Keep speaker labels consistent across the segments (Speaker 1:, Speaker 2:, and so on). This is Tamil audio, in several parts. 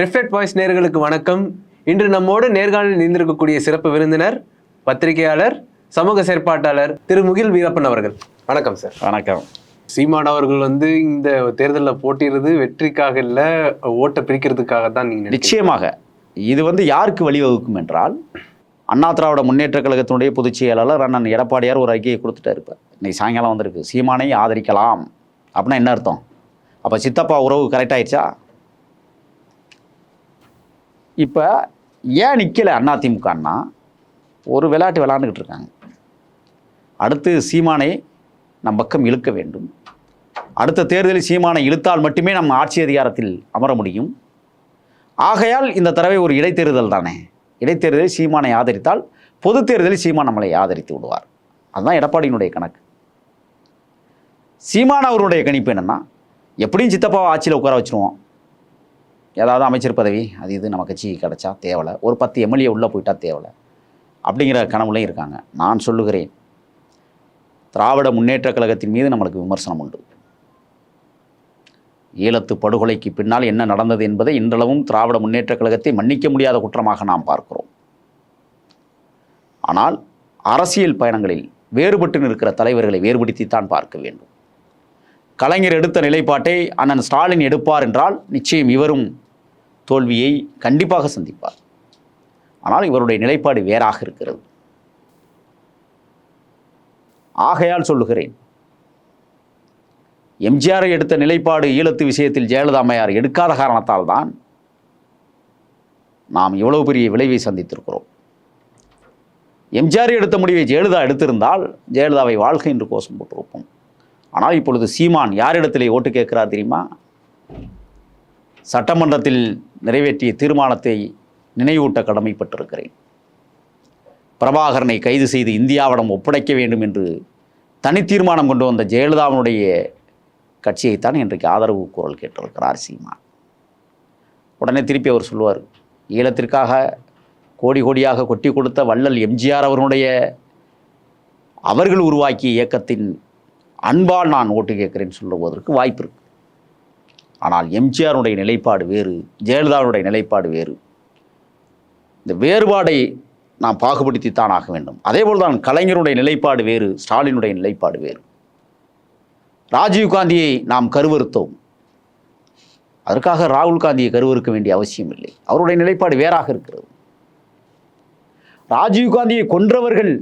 Speaker 1: ரிஃப்ளெக்ட் வாய்ஸ் நேர்களுக்கு வணக்கம். இன்று நம்மோடு நேர்காணலில் நீந்திருக்கக்கூடிய சிறப்பு விருந்தினர் பத்திரிகையாளர் சமூக செயற்பாட்டாளர் திரு முகில் வீரப்பன் அவர்கள். வணக்கம் சார்
Speaker 2: வணக்கம்.
Speaker 1: சீமான் அவர்கள் வந்து இந்த தேர்தலில் போட்டியிடுறது வெற்றிக்காக இல்லை ஓட்டை பிரிக்கிறதுக்காக தான் நீங்க நினைக்கிறீங்க.
Speaker 2: நிச்சயமாக. இது வந்து யாருக்கு வழிவகுக்கும் என்றால் அண்ணா திராவிட முன்னேற்ற கழகத்தினுடைய பொதுச் செயலாளர் அண்ணன் எடப்பாடியார் ஒரு அறிக்கையை கொடுத்துட்டாரு இப்போ. இன்னைக்கு சாயங்காலம் வந்திருக்கு. சீமானை ஆதரிக்கலாம். அப்படின்னா என்ன அர்த்தம்? அப்போ சித்தப்பா உறவு கரெக்ட் ஆயிடுச்சா? இப்போ ஏன் நிற்கலை அதிமுகன்னா ஒரு விளையாட்டு விளாண்டுக்கிட்டு இருக்காங்க. அடுத்து சீமானை நம் பக்கம் இழுக்க வேண்டும். அடுத்த தேர்தலில் சீமானை இழுத்தால் மட்டுமே நம்ம ஆட்சி அதிகாரத்தில் அமர முடியும். ஆகையால் இந்த தடவை ஒரு இடைத்தேர்தல் தானே. இடைத்தேர்தலில் சீமானை ஆதரித்தால் பொது தேர்தலில் சீமான் நம்மளை ஆதரித்து விடுவார். அதுதான் எடப்பாடியினுடைய கணக்கு. சீமான் அவருடைய கணிப்பு என்னென்னா எப்படியும் சித்தப்பாவை ஆட்சியில் உட்கார வச்சுருவோம். ஏதாவது அமைச்சர் பதவி அது இது நம்ம கட்சிக்கு கிடச்சா தேவலை. ஒரு பத்து எம்எல்ஏ உள்ளே போயிட்டா தேவலை. அப்படிங்கிற கனவுலையும் இருக்காங்க. நான் சொல்லுகிறேன் திராவிட முன்னேற்ற கழகத்தின் மீது நம்மளுக்கு விமர்சனம் உண்டு. ஈழத்து படுகொலைக்கு பின்னால் என்ன நடந்தது என்பதை இன்றளவும் திராவிட முன்னேற்ற கழகத்தை மன்னிக்க முடியாத குற்றமாக நாம் பார்க்கிறோம். ஆனால் அரசியல் பயணங்களில் வேறுபட்டு நிற்கிற தலைவர்களை வேறுபடுத்தித்தான் பார்க்க வேண்டும். கலைஞர் எடுத்த நிலைப்பாட்டை அண்ணன் ஸ்டாலின் எடுப்பார் என்றால் நிச்சயம் இவரும் தோல்வியை கண்டிப்பாக சந்திப்பார். ஆனால் இவருடைய நிலைப்பாடு வேறாக இருக்கிறது. ஆகையால் சொல்லுகிறேன் எம்ஜிஆரை எடுத்த நிலைப்பாடு ஈழத்து விஷயத்தில் ஜெயலலிதா அம்மையார் எடுக்காத காரணத்தால் தான் நாம் இவ்வளவு பெரிய விளைவை சந்தித்திருக்கிறோம். எம்ஜிஆர் எடுத்த முடிவை ஜெயலலிதா எடுத்திருந்தால் ஜெயலலிதாவை வாழ்க்கை என்று கோஷம் போட்டிருப்போம். ஆனால் இப்பொழுது சீமான் யாரிடத்திலே ஓட்டு கேட்கிறார் தெரியுமா? சட்டமன்றத்தில் நிறைவேற்றிய தீர்மானத்தை நினைவூட்ட கடமைப்பட்டிருக்கிறேன். பிரபாகரனை கைது செய்து இந்தியாவிடம் ஒப்படைக்க வேண்டும் என்று தனி தீர்மானம் கொண்டு வந்த ஜெயலலிதாவினுடைய கட்சியைத்தான் இன்றைக்கு ஆதரவு குரல் கேட்டிருக்கிறார் சீமான். உடனே திருப்பி அவர் சொல்லுவார் ஈழத்திற்காக கோடி கோடியாக கொட்டி கொடுத்த வள்ளல் எம்ஜிஆர் அவர்களுடைய அவர்கள் உருவாக்கிய இயக்கத்தின் அன்பால் நான் ஓட்டு கேட்கிறேன்னு சொல்லுவதற்கு வாய்ப்பு இருக்கு. ஆனால் எம்ஜிஆருடைய நிலைப்பாடு வேறு ஜெயலலிதாவுடைய நிலைப்பாடு வேறு. இந்த வேறுபாடை நாம் பாகுபடுத்தித்தான் ஆக வேண்டும். அதேபோல் தான் கலைஞருடைய நிலைப்பாடு வேறு ஸ்டாலினுடைய நிலைப்பாடு வேறு. ராஜீவ் காந்தியை நாம் கருவறுத்தோம். அதற்காக ராகுல் காந்தியை கருவறுக்க வேண்டிய அவசியம் இல்லை அவருடைய நிலைப்பாடு வேறாக இருக்கிறது. ராஜீவ் காந்தியை கொன்றவர்கள்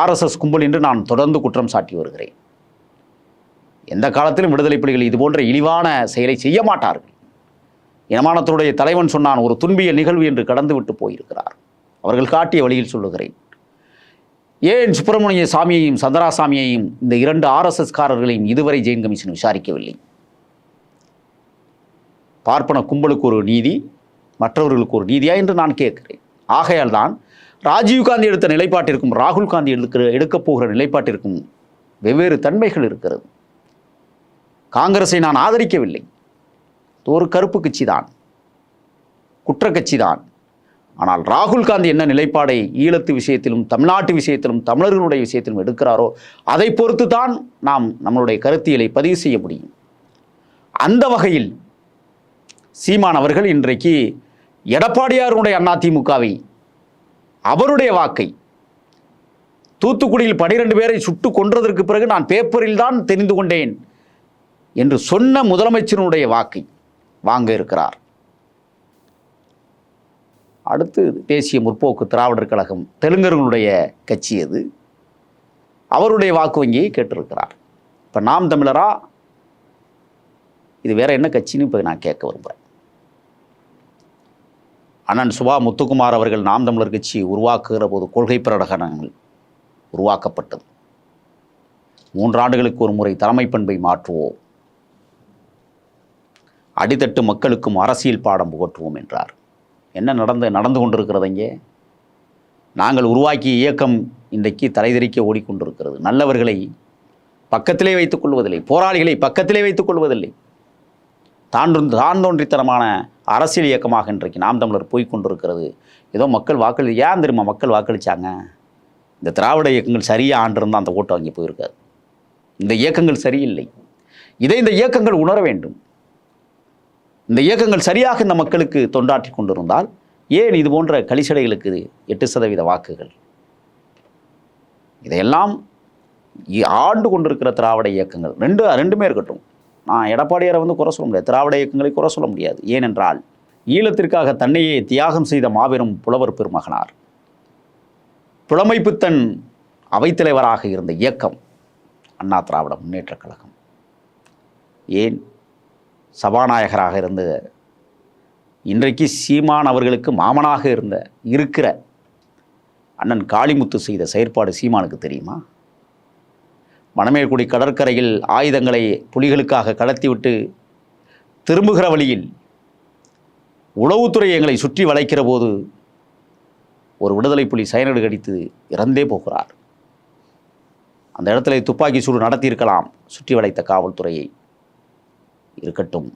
Speaker 2: ஆர்எஸ்எஸ் கும்பல் என்று நான் தொடர்ந்து குற்றம் சாட்டி வருகிறேன். எந்த காலத்திலும் விடுதலை புலிகள் இது போன்ற இழிவான செயலை செய்ய மாட்டார்கள். இனமானத்தினுடைய தலைவன் சொன்னான் ஒரு துன்பியல் நிகழ்வு என்று கடந்து விட்டு போயிருக்கிறார். அவர்கள் காட்டிய வழியில் சொல்லுகிறேன். ஏன் சுப்பிரமணிய சாமியையும் சந்திராசாமியையும் இந்த இரண்டு ஆர்எஸ்எஸ்காரர்களையும் இதுவரை ஜெயின் கமிஷன் விசாரிக்கவில்லை? பார்ப்பன கும்பலுக்கு ஒரு நீதி மற்றவர்களுக்கு ஒரு நீதியா என்று நான் கேட்கிறேன். ஆகையால் தான் ராஜீவ்காந்தி எடுத்த நிலைப்பாட்டிற்கும் ராகுல் காந்தி எடுக்கிற எடுக்கப் போகிற நிலைப்பாட்டிற்கும் வெவ்வேறு தன்மைகள் இருக்கிறது. காங்கிரஸை நான் ஆதரிக்கவில்லை. அது ஒரு கருப்பு கட்சி தான் குற்ற கட்சி தான் ஆனால் ராகுல் காந்தி என்ன நிலைப்பாடை ஈழத்து விஷயத்திலும் தமிழ்நாட்டு விஷயத்திலும் தமிழர்களுடைய விஷயத்திலும் எடுக்கிறாரோ அதை பொறுத்து தான் நாம் நம்மளுடைய கருத்தியலை பதிவு செய்ய முடியும். அந்த வகையில் சீமான் அவர்கள் இன்றைக்கு எடப்பாடியாருடைய அதிமுகவை அவருடைய வாக்கை தூத்துக்குடியில் பனிரெண்டு பேரை சுட்டு கொன்றதற்கு பிறகு நான் பேப்பரில் தான் தெரிந்து கொண்டேன். என்று சொன்ன முதலமைச்சருடைய வாக்கை வாங்க இருக்கிறார். அடுத்து தேசிய முற்போக்கு திராவிடர் கழகம் தெலுங்கர்களுடைய கட்சி அது அவருடைய வாக்கு வங்கியை கேட்டிருக்கிறார். இப்போ நாம் தமிழரா? இது வேற என்ன கட்சின்னு இப்போ நான் கேட்க விரும்புகிறேன் அண்ணன் சுபா முத்துக்குமார் அவர்கள் நாம் தமிழர் கட்சி உருவாக்குகிற போது கொள்கை பிரகடனங்கள் உருவாக்கப்பட்டது. மூன்றாண்டுகளுக்கு ஒரு முறை தலைமை பண்பை மாற்றுவோம். அடித்தட்டு மக்களுக்கும் அரசியல் பாடம் புகற்றுவோம் என்றார். என்ன நடந்து நடந்து கொண்டிருக்கிறது இங்கே நாங்கள் உருவாக்கிய இயக்கம் இன்றைக்கு தலைதெறிக்க ஓடிக்கொண்டிருக்கிறது. நல்லவர்களை பக்கத்திலே வைத்துக் கொள்வதில்லை போராளிகளை பக்கத்திலே வைத்துக் கொள்வதில்லை. தான் தான் தோன்றித்தனமான அரசியல் இயக்கமாக இன்றைக்கு நாம் தமிழர் போய்கொண்டிருக்கிறது ஏதோ மக்கள் வாக்களி ஏன் தெரியுமா மக்கள் வாக்களிச்சாங்க? இந்த திராவிட இயக்கங்கள் சரியாக ஆண்டிருந்தால் அந்த ஓட்டு வாங்கி போயிருக்காது. இந்த இயக்கங்கள் சரியில்லை. இதை இந்த இயக்கங்கள் உணர வேண்டும். இந்த இயக்கங்கள் சரியாக இந்த மக்களுக்கு தொண்டாற்றி கொண்டிருந்தால் ஏன் இது போன்ற கலிசடைகளுக்கு எட்டு சதவீத வாக்குகள்? இதையெல்லாம் ஆண்டு கொண்டிருக்கிற திராவிட இயக்கங்கள் ரெண்டு ரெண்டுமே இருக்கட்டும். நான் எடப்பாடியாரை வந்து குறை சொல்ல முடியாது. திராவிட இயக்கங்களை குறை சொல்ல முடியாது. ஏனென்றால் ஈழத்திற்காக தன்னையே தியாகம் செய்த மாபெரும் புலவர் பெருமகனார். புலமைப்புத்தன் அவைத்தலைவராக இருந்த இயக்கம் அண்ணா திராவிட முன்னேற்றக் கழகம். ஏன் சபாநாயகராக இருந்த இன்றைக்கு சீமான் அவர்களுக்கு மாமனாக இருந்த இருக்கிற அண்ணன் காளிமுத்து செய்த செயற்பாடு சீமானுக்கு தெரியுமா? மணமேல்குடி கடற்கரையில் ஆயுதங்களை புலிகளுக்காக கடத்திவிட்டு திரும்புகிற வழியில் உளவுத்துறை எங்களை சுற்றி வளைக்கிற போது ஒரு விடுதலை புலி சயனடு கடித்து இறந்தே போகிறார். அந்த இடத்துல துப்பாக்கி சூடு நடத்தியிருக்கலாம் சுற்றி வளைத்த காவல்துறையை. இருக்கட்டும்.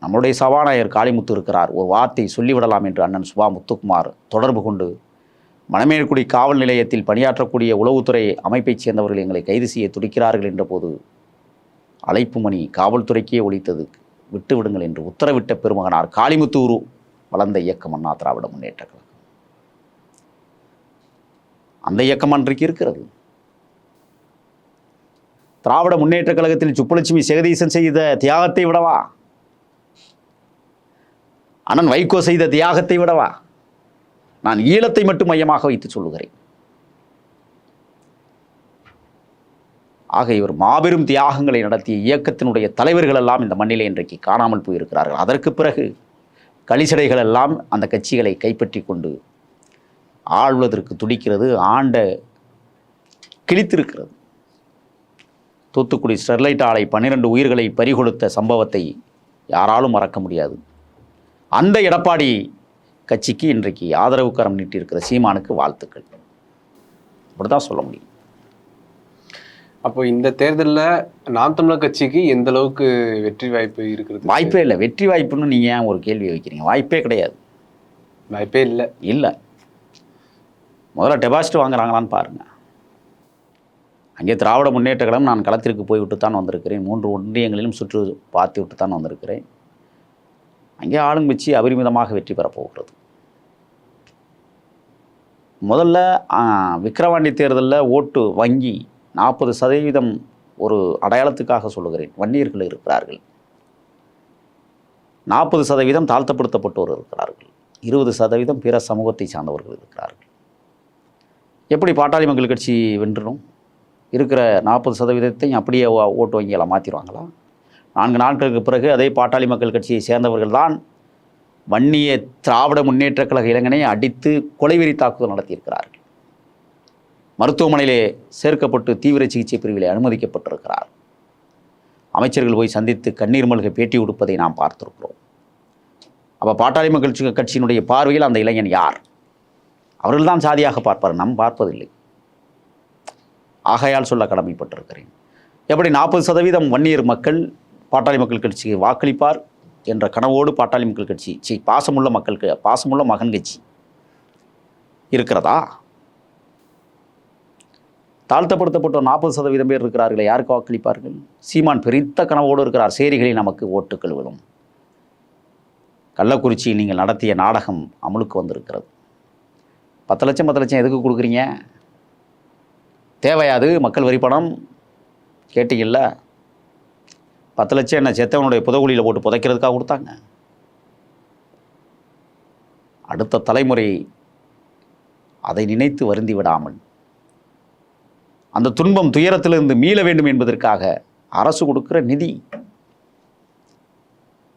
Speaker 2: நம்முடைய சபாநாயகர் காளிமுத்து இருக்கிறார். ஒரு வார்த்தை சொல்லிவிடலாம் என்று அண்ணன் சுபா முத்துக்குமார் தொடர்பு கொண்டு மணமேற்குடி காவல் நிலையத்தில் பணியாற்றக்கூடிய உளவுத்துறை அமைப்பைச் சேர்ந்தவர்கள் எங்களை கைது செய்ய துடிக்கிறார்கள் என்றபோது அழைப்பு மணி காவல்துறைக்கே ஒழித்தது விட்டுவிடுங்கள் என்று உத்தரவிட்ட பெருமகனார் காளிமுத்தூரு வளர்ந்த இயக்கம் அண்ணா திராவிட முன்னேற்ற கழகம். அந்த இயக்கம் அன்றைக்கு இருக்கிறது. திராவிட முன்னேற்ற கழகத்தில் சுப்புலட்சுமி ஜெகதீசன் செய்த தியாகத்தை விடவா? அண்ணன் வைகோ செய்த தியாகத்தை விடவா? நான் ஈழத்தை மட்டும் மையமாக வைத்து சொல்லுகிறேன். ஆக இவர் மாபெரும் தியாகங்களை நடத்திய இயக்கத்தினுடைய தலைவர்கள் எல்லாம் இந்த மண்ணிலே இன்றைக்கு காணாமல் போயிருக்கிறார்கள். அதற்கு பிறகு கலிசடைகள் எல்லாம் அந்த கட்சிகளை கைப்பற்றி கொண்டு ஆள்வதற்கு துடிக்கிறது ஆண்ட கிழித்திருக்கிறது. தூத்துக்குடி ஸ்டெர்லைட் ஆலை பன்னிரண்டு உயிர்களை பறிகொடுத்த சம்பவத்தை யாராலும் மறக்க முடியாது. அந்த எடப்பாடி கட்சிக்கு இன்றைக்கு ஆதரவு கரம் நீட்டியிருக்கிற சீமானுக்கு வாழ்த்துக்கள். அப்படிதான் சொல்ல முடியும்.
Speaker 1: அப்போ இந்த தேர்தல்ல நாம் தமிழர் கட்சிக்கு எந்த அளவுக்கு வெற்றி வாய்ப்பு இருக்கிறது?
Speaker 2: வாய்ப்பே இல்லை. வெற்றி வாய்ப்புன்னு நீங்கள் ஏன் ஒரு கேள்வி வைக்கிறீங்க? வாய்ப்பே கிடையாது.
Speaker 1: வாய்ப்பே இல்லை.
Speaker 2: இல்லை. முதல்ல டெபாசிட் வாங்குறாங்களான்னு பாருங்கள் அங்கே திராவிட முன்னேற்ற கழகம் நான் களத்திற்கு போய்விட்டு தான் வந்திருக்கிறேன். மூன்று ஒன்றியங்களிலும் சுற்று பார்த்து விட்டு தான் வந்திருக்கிறேன். அங்கே ஆளுங்கட்சி அபரிமிதமாக வெற்றி பெறப்போகிறது முதல்ல விக்கிரவாண்டி தேர்தலில் ஓட்டு வங்கி நாற்பது சதவீதம் ஒரு அடையாளத்துக்காக சொல்லுகிறேன். வன்னியர்கள் இருக்கிறார்கள். நாற்பது சதவீதம் தாழ்த்தப்படுத்தப்பட்டோர் இருக்கிறார்கள். இருபது சதவீதம் பிற சமூகத்தை சார்ந்தவர்கள் இருக்கிறார்கள். எப்படி பாட்டாளி மக்கள் கட்சி வென்றணும் இருக்கிற நாற்பது சதவீதத்தையும் அப்படியே ஓ- ஓட்டு வங்கிகளை மாற்றிடுவாங்களா நான்கு நாட்களுக்கு பிறகு அதே பாட்டாளி மக்கள் கட்சியை சேர்ந்தவர்கள் தான் வன்னிய திராவிட முன்னேற்றக் கழக இளைஞனை அடித்து கொலைவெறி தாக்குதல் நடத்தியிருக்கிறார்கள். மருத்துவமனையிலே சேர்க்கப்பட்டு தீவிர சிகிச்சை பிரிவில் அனுமதிக்கப்பட்டிருக்கிறார். அமைச்சர்கள் போய் சந்தித்து கண்ணீர் மல்க பேட்டி கொடுப்பதை நாம் பார்த்திருக்கிறோம். அப்போ பாட்டாளி மக்கள் கட்சியினுடைய பார்வையில் அந்த இளைஞன் யார்? அவர்கள்தான் சாதியாக பார்ப்பார். நாம் பார்ப்பதில்லை. ஆகையால் சொல்ல கடமைப்பட்டிருக்கிறேன். எப்படி நாற்பது சதவீதம் வன்னியர் மக்கள் பாட்டாளி மக்கள் கட்சிக்கு வாக்களிப்பார் என்ற கனவோடு பாட்டாளி மக்கள் கட்சி சி பாசமுள்ள மக்களுக்கு பாசமுள்ள மகன் கட்சி இருக்கிறதா? தாழ்த்தப்படுத்தப்பட்ட நாற்பது சதவீதம் பேர் இருக்கிறார்களே யாருக்கு வாக்களிப்பார்கள்? சீமான் பெரித்த கனவோடு இருக்கிறார் சேரிகளில் நமக்கு ஓட்டுக்கள் விழும் கள்ளக்குறிச்சியில் நீங்கள் நடத்திய நாடகம் அமலுக்கு வந்திருக்கிறது. பத்து லட்சம் பத்து லட்சம் எதுக்கு கொடுக்குறீங்க? தேவையாது மக்கள் வரி பணம் கேட்டீங்கல்ல? பத்து லட்சம் என்ன செத்தவனுடைய புதகுழியில் போட்டு புதைக்கிறதுக்காக கொடுத்தாங்க. அடுத்த தலைமுறை அதை நினைத்து வருந்தி விடாமல் அந்த துன்பம் துயரத்திலிருந்து மீள வேண்டும் என்பதற்காக அரசு கொடுக்கிற நிதி.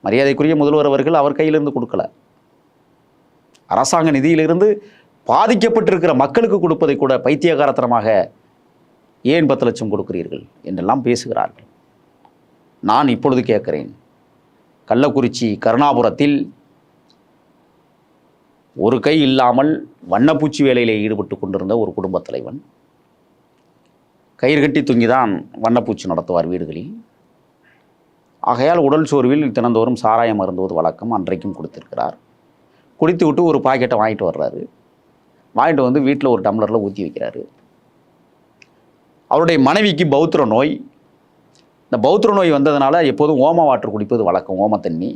Speaker 2: மரியாதைக்குரிய முதல்வர் அவர்கள் அவர் கையிலிருந்து கொடுக்கல. அரசாங்க நிதியிலிருந்து பாதிக்கப்பட்டிருக்கிற மக்களுக்கு கொடுப்பதை கூட பைத்தியகாரத்தனமாக ஏன் பத்து லட்சம் கொடுக்கிறீர்கள்? என்றெல்லாம் பேசுகிறார்கள். நான் இப்பொழுது கேட்கிறேன். கள்ளக்குறிச்சி கருணாபுரத்தில் ஒரு கை இல்லாமல் வண்ணப்பூச்சி வேலையில் ஈடுபட்டு கொண்டிருந்த ஒரு குடும்பத் தலைவன் கயிறு கட்டி தொங்கிதான் வண்ணப்பூச்சி நடத்துவார் வீடுகளில். ஆகையால் உடல் சோர்வில் தினந்தோறும் சாராயம் அருந்துவது வழக்கம் அன்றைக்கும் கொடுத்திருக்கிறார். குடித்து விட்டு ஒரு பாக்கெட்டை வாங்கிட்டு வர்றாரு. வாங்கிட்டு வந்து வீட்டில் ஒரு டம்ளரில் ஊற்றி வைக்கிறாரு. அவருடைய மனைவிக்கு பௌத்திர நோய். இந்த பௌத்திர நோய் வந்ததுனால எப்போதும் ஓம வாட்டர் குடிப்பது வழக்கம் ஓம தண்ணி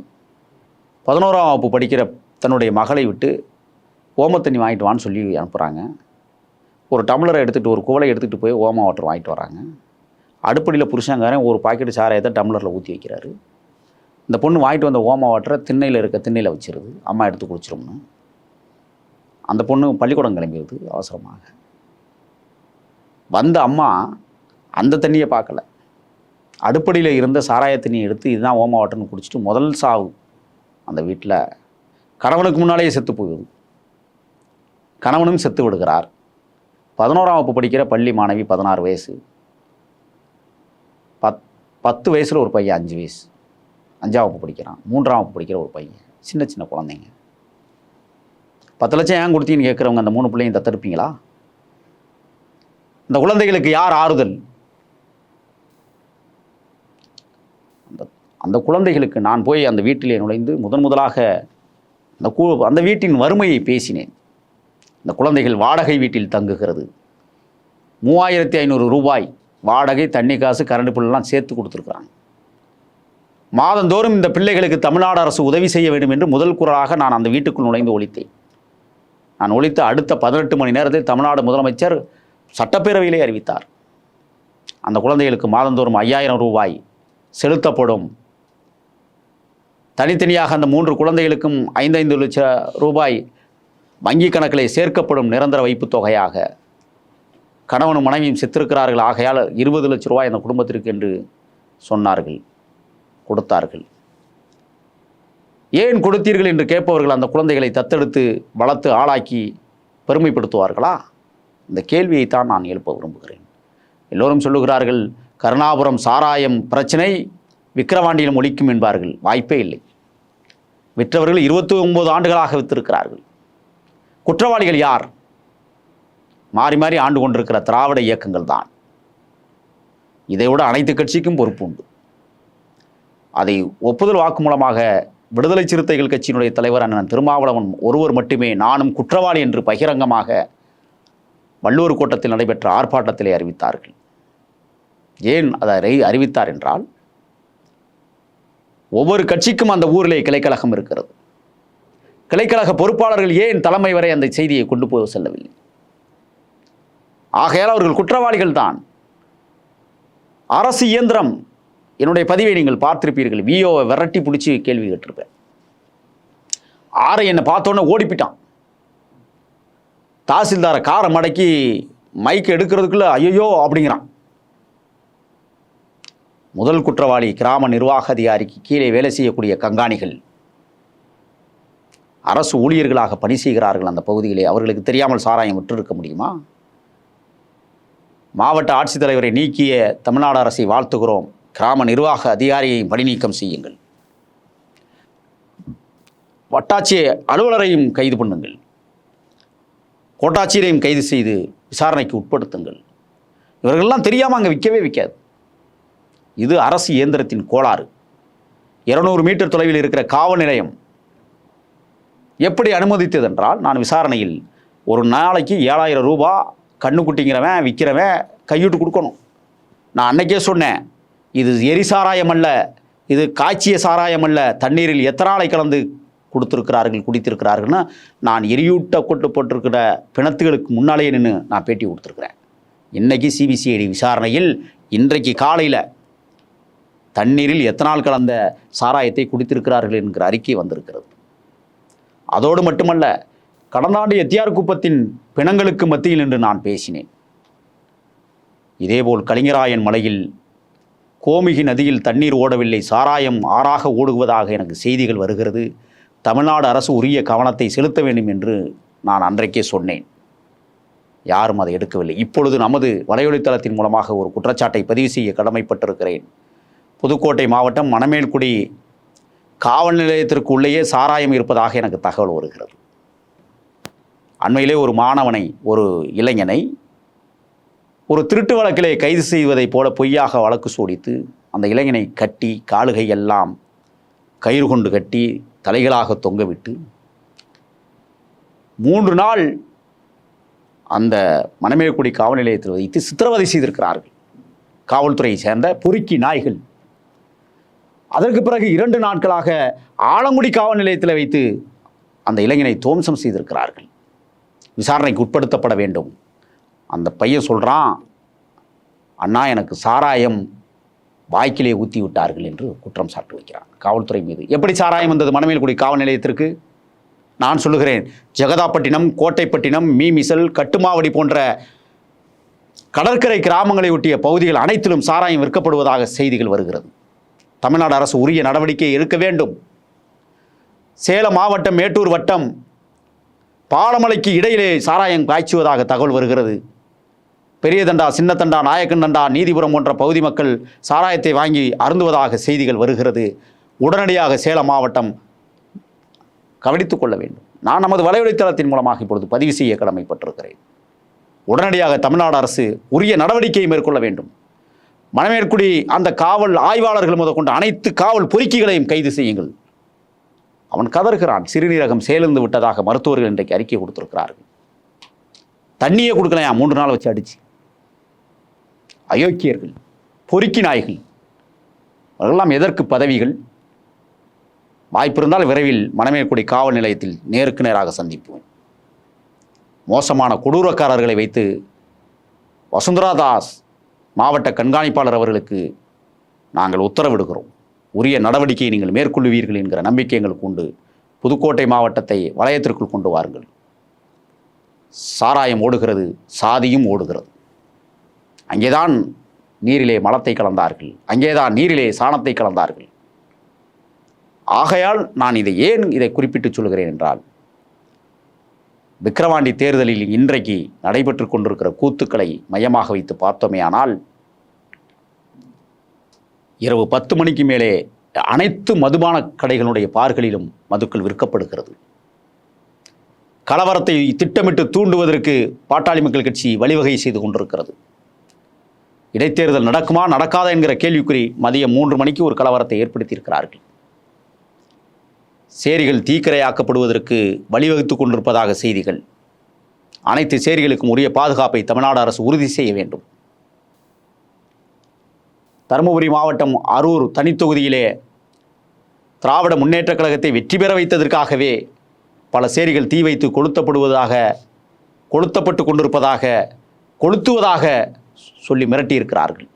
Speaker 2: பதினோராம் வகுப்பு படிக்கிற தன்னுடைய மகளை விட்டு ஓம தண்ணி வாங்கிட்டு வான்னு சொல்லி அனுப்புகிறாங்க ஒரு டம்ளரை எடுத்துகிட்டு ஒரு குவலை எடுத்துகிட்டு போய் ஓம வாட்டர் வாங்கிட்டு வராங்க. அடுப்படியில் புருஷங்காரன் ஒரு பாக்கெட் சாராயத்தை டம்ளரில் ஊற்றி வைக்கிறாரு. இந்த பொண்ணு வாங்கிட்டு வந்த ஓம வாட்டரை திண்ணையில் இருக்க திண்ணையில் வச்சிருது. அம்மா எடுத்து குடிச்சிரும்னு. அந்த பொண்ணு பள்ளிக்கூடம் கிளம்பிடுது அவசரமாக. வந்த அம்மா அந்த தண்ணியை பார்க்கல. அடுப்படியில் இருந்த சாராய தண்ணியை எடுத்து இதுதான் ஓம வாட்டர்னு குடிச்சிட்டு முதல் சாவு அந்த வீட்டில் கணவனுக்கு முன்னாலேயே செத்து போகுது கணவனும் செத்து விடுகிறார். பதினோராம் வகுப்பு படிக்கிற பள்ளி மாணவி பதினாறு வயசு. பத் பத்து வயசில் ஒரு பையன் அஞ்சு வயசு. அஞ்சாம் வகுப்பு படிக்கிறான். மூன்றாம் வகுப்பு படிக்கிற ஒரு பையன். சின்ன சின்ன குழந்தைங்க. பத்து லட்சம் ஏன் கொடுத்தீங்கன்னு கேட்குறவங்க அந்த மூணு பிள்ளையும் தத்தெடுப்பீங்களா? அந்த குழந்தைகளுக்கு யார் ஆறுதல்? அந்த அந்த குழந்தைகளுக்கு நான் போய் அந்த வீட்டிலே நுழைந்து முதன் முதலாக அந்த கூ அந்த வீட்டின் வறுமையை பேசினேன். இந்த குழந்தைகள் வாடகை வீட்டில் தங்குகிறது. மூவாயிரத்தி ஐநூறு ரூபாய் வாடகை தண்ணி காசு கரண்ட் பில்லாம் சேர்த்து கொடுத்துருக்குறாங்க. மாதந்தோறும் இந்த பிள்ளைகளுக்கு தமிழ்நாடு அரசு உதவி செய்ய வேண்டும் என்று முதல் குரலாக நான் அந்த வீட்டுக்குள் நுழைந்து ஒழித்தேன் நான் ஒழித்த அடுத்த பதினெட்டு மணி நேரத்தில் தமிழ்நாடு முதலமைச்சர் சட்டப்பேரவையிலே அறிவித்தார். அந்த குழந்தைகளுக்கு மாதந்தோறும் ஐயாயிரம் ரூபாய் செலுத்தப்படும். தனித்தனியாக அந்த மூன்று குழந்தைகளுக்கும் ஐந்தைந்து லட்சம் ரூபாய் வங்கி கணக்கிலே சேர்க்கப்படும் நிரந்தர வைப்புத் தொகையாக கணவனும் மனைவியும் செத்திருக்கிறார்கள். ஆகையால் இருபது லட்ச ரூபாய் அந்த குடும்பத்திற்கு என்று சொன்னார்கள் கொடுத்தார்கள். ஏன் கொடுத்தீர்கள் என்று கேட்பவர்கள் அந்த குழந்தைகளை தத்தெடுத்து வளர்த்து ஆளாக்கி பெருமைப்படுத்துவார்களா? இந்த கேள்வியைத்தான் நான் எழுப்ப விரும்புகிறேன். எல்லோரும் சொல்லுகிறார்கள் கருணாபுரம் சாராயம் பிரச்சனை விக்கிரவாண்டியிலும் ஒழிக்கும் என்பார்கள். வாய்ப்பே இல்லை. விற்றவர்கள் இருபத்தி ஒன்பது ஆண்டுகளாக வித்திருக்கிறார்கள். குற்றவாளிகள் யார்? மாறி மாறி ஆண்டு கொண்டிருக்கிற திராவிட இயக்கங்கள் தான். இதைவிட அனைத்து கட்சிக்கும் பொறுப்பு உண்டு. அதை ஒப்புதல் வாக்குமூலமாக விடுதலை சிறுத்தைகள் கட்சியினுடைய தலைவர் அண்ணன் திருமாவளவன் ஒருவர் மட்டுமே நானும் குற்றவாளி என்று பகிரங்கமாக வள்ளூர் கோட்டத்தில் நடைபெற்ற ஆர்ப்பாட்டத்திலே அறிவித்தார்கள். ஏன் அதை அறிவித்தார் என்றால் ஒவ்வொரு கட்சிக்கும் அந்த ஊரிலே கிளைக்கழகம் இருக்கிறது. கிளைக்கழக பொறுப்பாளர்கள் ஏன் தலைமை வரை அந்த செய்தியை கொண்டு போய் செல்லவில்லை? ஆகையால் அவர்கள் குற்றவாளிகள் தான். அரசு இயந்திரம் என்னுடைய பதிவை நீங்கள் பார்த்திருப்பீர்கள். விஓவை விரட்டி பிடிச்சி கேள்வி கேட்டிருப்பேன். ஆரை என்னை பார்த்தோன்னே ஓடிப்பிட்டான். தாசில்தாரை காரை மடக்கி மைக் எடுக்கிறதுக்குள்ளே ஐயோ அப்படிங்கிறான். முதல் குற்றவாளி கிராம நிர்வாக அதிகாரிக்கு கீழே வேலை செய்யக்கூடிய கங்காணிகள். அரசு ஊழியர்களாக பணி செய்கிறார்கள் அந்த பகுதியிலே. அவர்களுக்கு தெரியாமல் சாராயம் விட்டிருக்க முடியுமா? மாவட்ட ஆட்சித்தலைவரை நீக்கிய தமிழ்நாடு அரசை வாழ்த்துகிறோம். கிராம நிர்வாக அதிகாரியை பணிநீக்கம் செய்யுங்கள். வட்டாட்சி அலுவலரையும் கைது பண்ணுங்கள். கோட்டாட்சியரையும் கைது செய்து விசாரணைக்கு உட்படுத்துங்கள். இவர்கள்லாம் தெரியாமல் அங்கே விற்கவே விற்காது. இது அரசு இயந்திரத்தின் கோளாறு. இருநூறு மீட்டர் தொலைவில் இருக்கிற காவல் நிலையம் எப்படி அனுமதித்ததென்றால் நான் விசாரணையில் ஒரு நாளைக்கு ஏழாயிரம் ரூபா கண்ணுக்குட்டிங்கிறவன் விற்கிறவன் கையிட்டு கொடுக்கணும். நான் அன்னைக்கே சொன்னேன் இது எரி சாராயம் அல்ல இது காய்ச்சிய சாராயம் அல்ல தண்ணீரில் எத்தனாலை கலந்து கொடுத்துருக்கிறார்கள் குடித்திருக்கிறார்கள்னு நான் எரியூட்ட கொட்டு போட்டிருக்கிற பிணத்துகளுக்கு முன்னாலேயே நின்று நான் பேட்டி கொடுத்துருக்குறேன். இன்றைக்கி சிபிசிஐடி விசாரணையில் இன்றைக்கு காலையில் தண்ணீரில் எத்தனால் கலந்த சாராயத்தை குடித்திருக்கிறார்கள் என்கிற அறிக்கை வந்திருக்கிறது. அதோடு மட்டுமல்ல கடந்த ஆண்டு எத்தியார் குப்பத்தின் பிணங்களுக்கு மத்தியில் என்று நான் பேசினேன். இதேபோல் கலிங்கராயன் மலையில் கோமிகி நதியில் தண்ணீர் ஓடவில்லை சாராயம் ஆறாக ஓடுவதாக எனக்கு செய்திகள் வருகிறது. தமிழ்நாடு அரசு உரிய கவனத்தை செலுத்த வேண்டும் என்று நான் அன்றைக்கே சொன்னேன். யாரும் அதை எடுக்கவில்லை. இப்பொழுது நமது வலையொலித்தளத்தின் மூலமாக ஒரு குற்றச்சாட்டை பதிவு செய்ய கடமைப்பட்டிருக்கிறேன். புதுக்கோட்டை மாவட்டம் மணமேல்குடி காவல் நிலையத்திற்கு உள்ளேயே சாராயம் இருப்பதாக எனக்கு தகவல் வருகிறது. அண்மையிலே ஒரு மாணவனை ஒரு இளைஞனை ஒரு திருட்டு வழக்கிலே கைது செய்வதைப் போல பொய்யாக வழக்கு சோடித்து அந்த இளைஞனை கட்டி காலுகை எல்லாம் கயிறு கொண்டு கட்டி தலைகளாக தொங்கவிட்டு மூன்று நாள் அந்த மணமேல்குடி காவல் நிலையத்தில் வைத்து சித்திரவதை செய்திருக்கிறார்கள். காவல்துறையை சேர்ந்த பொறுக்கி நாய்கள். அதற்கு பிறகு இரண்டு நாட்களாக ஆலங்குடி காவல் நிலையத்தில் வைத்து அந்த இளைஞனை துவம்சம் செய்திருக்கிறார்கள். விசாரணைக்கு உட்படுத்தப்பட வேண்டும். அந்த பையன் சொல்கிறான் அண்ணா எனக்கு சாராயம் வாய்க்கிலே ஊற்றி விட்டார்கள் என்று குற்றம் சாட்டு வைக்கிறான். காவல்துறை மீது. எப்படி சாராயம் வந்தது? மணமேல்குடி காவல் நிலையத்திற்கு? நான் சொல்லுகிறேன் ஜெகதாப்பட்டினம் கோட்டைப்பட்டினம் மீமிசல் கட்டுமாவடி போன்ற கடற்கரை கிராமங்களை ஒட்டிய பகுதிகள் அனைத்திலும் சாராயம் விற்கப்படுவதாக செய்திகள் வருகிறது. தமிழ்நாடு அரசு உரிய நடவடிக்கை எடுக்க வேண்டும். சேலம் மாவட்டம் மேட்டூர் வட்டம் பாலமலைக்கு இடையிலே சாராயம் காய்ச்சுவதாக தகவல் வருகிறது. பெரியதண்டா நாயக்கன் தண்டா நீதிபுரம் போன்ற பகுதி மக்கள் சாராயத்தை வாங்கி அருந்துவதாக செய்திகள் வருகிறது. உடனடியாக சேலம் மாவட்டம் கவனித்துக் கொள்ள வேண்டும். நான் நமது வலைவலைத்தளத்தின் மூலமாக இப்பொழுது பதிவு செய்ய கடமைப்பட்டிருக்கிறேன். உடனடியாக தமிழ்நாடு அரசு உரிய நடவடிக்கையை மேற்கொள்ள வேண்டும். மணமேற்குடி அந்த காவல் ஆய்வாளர்கள் முதற்கொண்டு அனைத்து காவல் பொறுக்கிகளையும் கைது செய்யுங்கள். அவன் கதறுகிறான். சிறுநீரகம் சேர்ந்து விட்டதாக மருத்துவர்கள் இன்றைக்கு அறிக்கை கொடுத்திருக்கிறார்கள். தண்ணியே கொடுக்கலையா? மூன்று நாள் வச்சு அடிச்சு. அயோக்கியர்கள் பொறுக்கி நாய்கள் அவர்களெல்லாம் எதற்கு பதவிகள்? வாய்ப்பிருந்தால் விரைவில் மணமேற்குடி காவல் நிலையத்தில் நேருக்கு நேராக சந்திப்போம். மோசமான கொடூரக்காரர்களை வைத்து வசுந்தரா தாஸ் மாவட்ட கண்காணிப்பாளர் அவர்களுக்கு நாங்கள் உத்தரவிடுகிறோம். உரிய நடவடிக்கையை நீங்கள் மேற்கொள்வீர்கள் என்கிற நம்பிக்கை எங்களுக்கு உண்டு. புதுக்கோட்டை மாவட்டத்தை வளையத்திற்குள் கொண்டு வாருங்கள். சாராயம் ஓடுகிறது சாதியும் ஓடுகிறது. அங்கேதான் நீரிலே மலத்தை கலந்தார்கள். அங்கேதான் நீரிலே சாணத்தை கலந்தார்கள். ஆகையால் நான் இதை ஏன் இதை குறிப்பிட்டு சொல்கிறேன் என்றால் விக்கிரவாண்டி தேர்தலில் இன்றைக்கு நடைபெற்று கொண்டிருக்கிற கூத்துக்களை மையமாக வைத்து பார்த்தோமேயானால் இரவு பத்து மணிக்கு மேலே அனைத்து மதுபான கடைகளுடைய பார்களிலும் மதுக்கள் விற்கப்படுகிறது. கலவரத்தை திட்டமிட்டு தூண்டுவதற்கு பாட்டாளி மக்கள் கட்சி வழிவகை செய்து கொண்டிருக்கிறது. இடைத்தேர்தல் நடக்குமா நடக்காதா என்கிற கேள்விக்குறி மதியம் மூன்று மணிக்கு ஒரு கலவரத்தை ஏற்படுத்தியிருக்கிறார்கள். சேரிகள் தீக்கிரையாக்கப்படுவதற்கு வழிவகுத்து கொண்டிருப்பதாக செய்திகள். அனைத்து சேரிகளுக்கும் உரிய பாதுகாப்பை தமிழ்நாடு அரசு உறுதி செய்ய வேண்டும். தருமபுரி மாவட்டம் அரூர் தனித்தொகுதியிலே திராவிட முன்னேற்றக் கழகத்தை வெற்றி பெற வைத்ததற்காகவே பல சேரிகள் தீ வைத்து கொளுத்தப்படுவதாக கொளுத்தப்பட்டு கொண்டிருப்பதாக கொளுத்துவதாக சொல்லி மிரட்டியிருக்கிறார்கள்.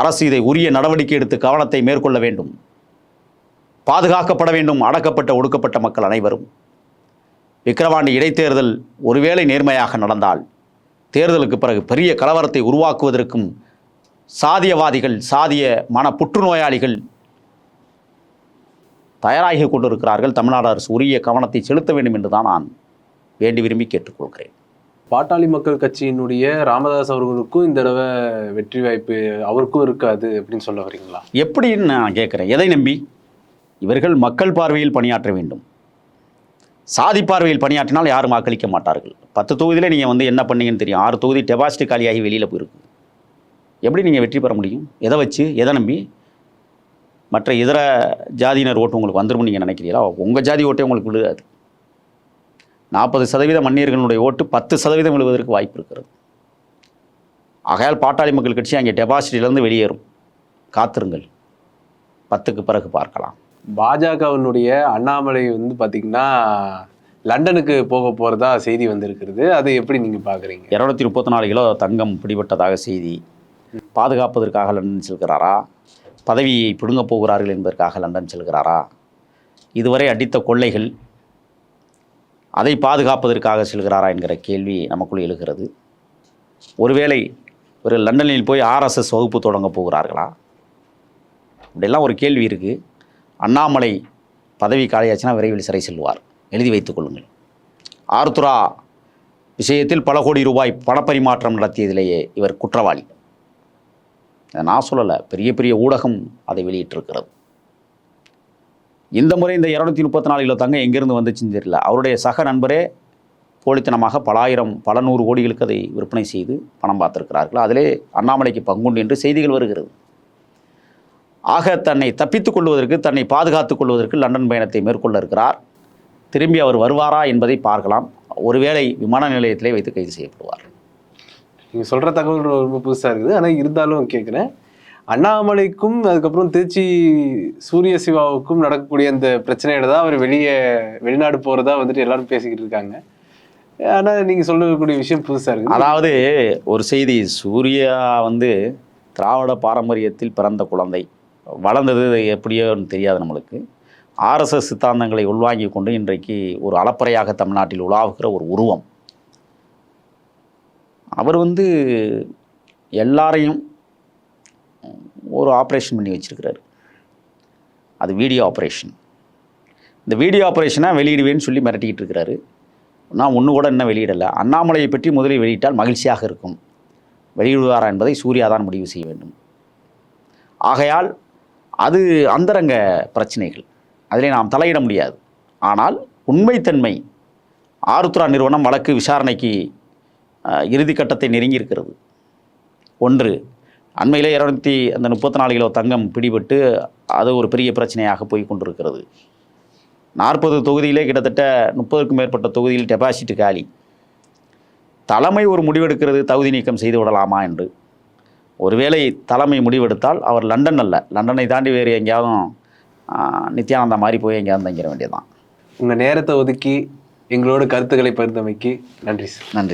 Speaker 2: அரசு இதை உரிய நடவடிக்கை எடுத்து கவனத்தை மேற்கொள்ள வேண்டும். பாதுகாக்கப்பட வேண்டும் அடக்கப்பட்ட ஒடுக்கப்பட்ட மக்கள் அனைவரும். விக்கிரவாண்டி இடைத்தேர்தல் ஒருவேளை நேர்மையாக நடந்தால் தேர்தலுக்கு பிறகு பெரிய கலவரத்தை உருவாக்குவதற்கும் சாதியவாதிகள் சாதிய மன புற்றுநோயாளிகள் தயாராகி கொண்டிருக்கிறார்கள். தமிழ்நாடு அரசு உரிய கவனத்தை செலுத்த வேண்டும் என்று தான் நான் வேண்டி விரும்பி கேட்டுக்கொள்கிறேன்.
Speaker 1: பாட்டாளி மக்கள் கட்சியினுடைய ராமதாஸ் அவர்களுக்கும் இந்த தடவை வெற்றி வாய்ப்பு அவருக்கும் இருக்காது அப்படின்னு சொல்ல வரீங்களா?
Speaker 2: எப்படின்னு நான் கேட்குறேன். எதை நம்பி? இவர்கள் மக்கள் பார்வையில் பணியாற்ற வேண்டும். சாதி பார்வையில் பணியாற்றினால் யாரும் வாக்களிக்க மாட்டார்கள். பத்து தொகுதியில் நீங்கள் வந்து என்ன பண்ணீங்கன்னு தெரியும். ஆறு தொகுதி டெபாசிட் காலியாகி வெளியில் போயிருக்கு. எப்படி நீங்கள் வெற்றி பெற முடியும்? எதை வச்சு? எதை நம்பி? மற்ற இதர ஜாதியினர் ஓட்டு உங்களுக்கு வந்துடும் நீங்கள் நினைக்கிறீங்களா? உங்கள் ஜாதி ஓட்டே உங்களுக்கு விழுகாது. நாற்பது சதவீத மன்னியர்களுடைய ஓட்டு பத்து சதவீதம் விழுவதற்கு வாய்ப்பு இருக்கிறது. ஆகையால் பாட்டாளி மக்கள் கட்சி அங்கே டெபாசிட்டிலேருந்து வெளியேறும். காத்திருங்கள். பத்துக்கு பிறகு பார்க்கலாம்.
Speaker 1: பாஜகவினுடைய அண்ணாமலை வந்து பாத்தீங்கன்னா லண்டனுக்கு போக போறதா செய்தி வந்திருக்கிறது. அது எப்படி நீங்க பாக்குறீங்க
Speaker 2: இரநூத்தி முப்பத்தி நாலு கிலோ தங்கம் பிடிபட்டதாக செய்தி. பாதுகாப்பதற்காக லண்டன் செல்கிறாரா? பதவியை பிடுங்கப் போகிறார்கள் என்பதற்காக லண்டன் செல்கிறாரா? இதுவரை அடித்த கொள்ளைகள் அதை பாதுகாப்பதற்காக செல்கிறாரா என்கிற கேள்வி நமக்குள் எழுகிறது. ஒருவேளை ஒரு லண்டனில் போய் ஆர்எஸ்எஸ் வகுப்பு தொடங்க போகிறார்களா? இப்படியெல்லாம் ஒரு கேள்வி இருக்குது அண்ணாமலை பதவி காலியாச்சுன்னா விரைவில் சிறை செல்வார் எழுதி வைத்துக் கொள்ளுங்கள். ஆருத்ரா விஷயத்தில் பல கோடி ரூபாய் பணப்பரிமாற்றம் நடத்தியதிலேயே இவர் குற்றவாளி. நான் சொல்லலை பெரிய பெரிய ஊடகம் அதை வெளியிட்டிருக்கிறது. இந்த முறை இந்த இரநூத்தி முப்பத்தி நாலு கிலோ தங்கம் எங்கேருந்து வந்துச்சுன்னு தெரியல. அவருடைய சக நண்பரே போலித்தனமாக பல ஆயிரம் பல நூறு கோடிகளுக்கு அதை விற்பனை செய்து பணம் பார்த்துருக்கிறார்கள். அதிலே அண்ணாமலைக்கு பங்குண்டு என்று செய்திகள் வருகிறது. ஆக தன்னை தப்பித்துக் கொள்வதற்கு தன்னை பாதுகாத்துக் கொள்வதற்கு லண்டன் பயணத்தை மேற்கொள்ள இருக்கிறார். திரும்பி அவர் வருவாரா என்பதை பார்க்கலாம். ஒருவேளை விமான நிலையத்திலே வைத்து கைது செய்யப்படுவார்
Speaker 1: நீங்கள் சொல்கிற தகவல் ரொம்ப புதுசாக இருக்குது. ஆனால் இருந்தாலும் கேட்குறேன் அண்ணாமலைக்கும் அதுக்கப்புறம் திருச்சி சூரிய சிவாவுக்கும் நடக்கக்கூடிய அந்த பிரச்சனையில தான் அவர் வெளியே வெளிநாடு போறதா வந்துட்டு எல்லாரும் பேசிக்கிட்டு இருக்காங்க. ஆனால் நீங்க சொல்லக்கூடிய விஷயம் புதுசா இருக்கு
Speaker 2: அதாவது ஒரு செய்தி சூர்யா வந்து திராவிட பாரம்பரியத்தில் பிறந்த குழந்தை. வளர்ந்தது எப்படியோன்னு தெரியாது நம்மளுக்கு. ஆர்எஸ்எஸ் சித்தாந்தங்களை உள்வாங்கி கொண்டு இன்றைக்கு ஒரு அளப்பறையாக தமிழ்நாட்டில் உலாவுகிற ஒரு உருவம். அவர் வந்து எல்லாரையும் ஒரு ஆப்ரேஷன் பண்ணி வச்சுருக்கிறாரு. அது வீடியோ ஆப்ரேஷன் இந்த வீடியோ ஆப்ரேஷனை வெளியிடுவேன்னு சொல்லி மிரட்டிக்கிட்டு இருக்கிறாரு. நான் ஒன்று கூட இன்னும் வெளியிடலை. அண்ணாமலையை பற்றி முதலில் வெளியிட்டால் மகிழ்ச்சியாக இருக்கும். வெளியிடுவாரா என்பதை சூர்யா தான் முடிவு செய்ய வேண்டும். ஆகையால் அது அந்தரங்க பிரச்சனைகள். அதிலே நாம் தலையிட முடியாது. ஆனால் உண்மைத்தன்மை ஆருத்ரா நிறுவனம் வழக்கு விசாரணைக்கு இறுதிக்கட்டத்தை நெருங்கியிருக்கிறது. ஒன்று அண்மையிலே இரநூத்தி அந்த முப்பத்தி நாலு கிலோ தங்கம் பிடிபட்டு அது ஒரு பெரிய பிரச்சனையாக போய் கொண்டிருக்கிறது. நாற்பது தொகுதியிலே கிட்டத்தட்ட முப்பதுக்கும் மேற்பட்ட தொகுதியில் டெபாசிட் காலி. தலைமை ஒரு முடிவெடுக்கிறது தகுதி நீக்கம் செய்து விடலாமா என்று. ஒருவேளை தலைமை முடிவெடுத்தால் அவர் லண்டன் அல்ல. லண்டனை தாண்டி வேறு எங்கேயாவது நித்யானந்தா மாதிரி போய் எங்கேயாவது தங்கிட வேண்டியதுதான்.
Speaker 1: உங்க நேரத்தை ஒதுக்கி எங்களோட கருத்துக்களை பகிர்ந்தமைக்கு நன்றி சார்.
Speaker 2: நன்றி.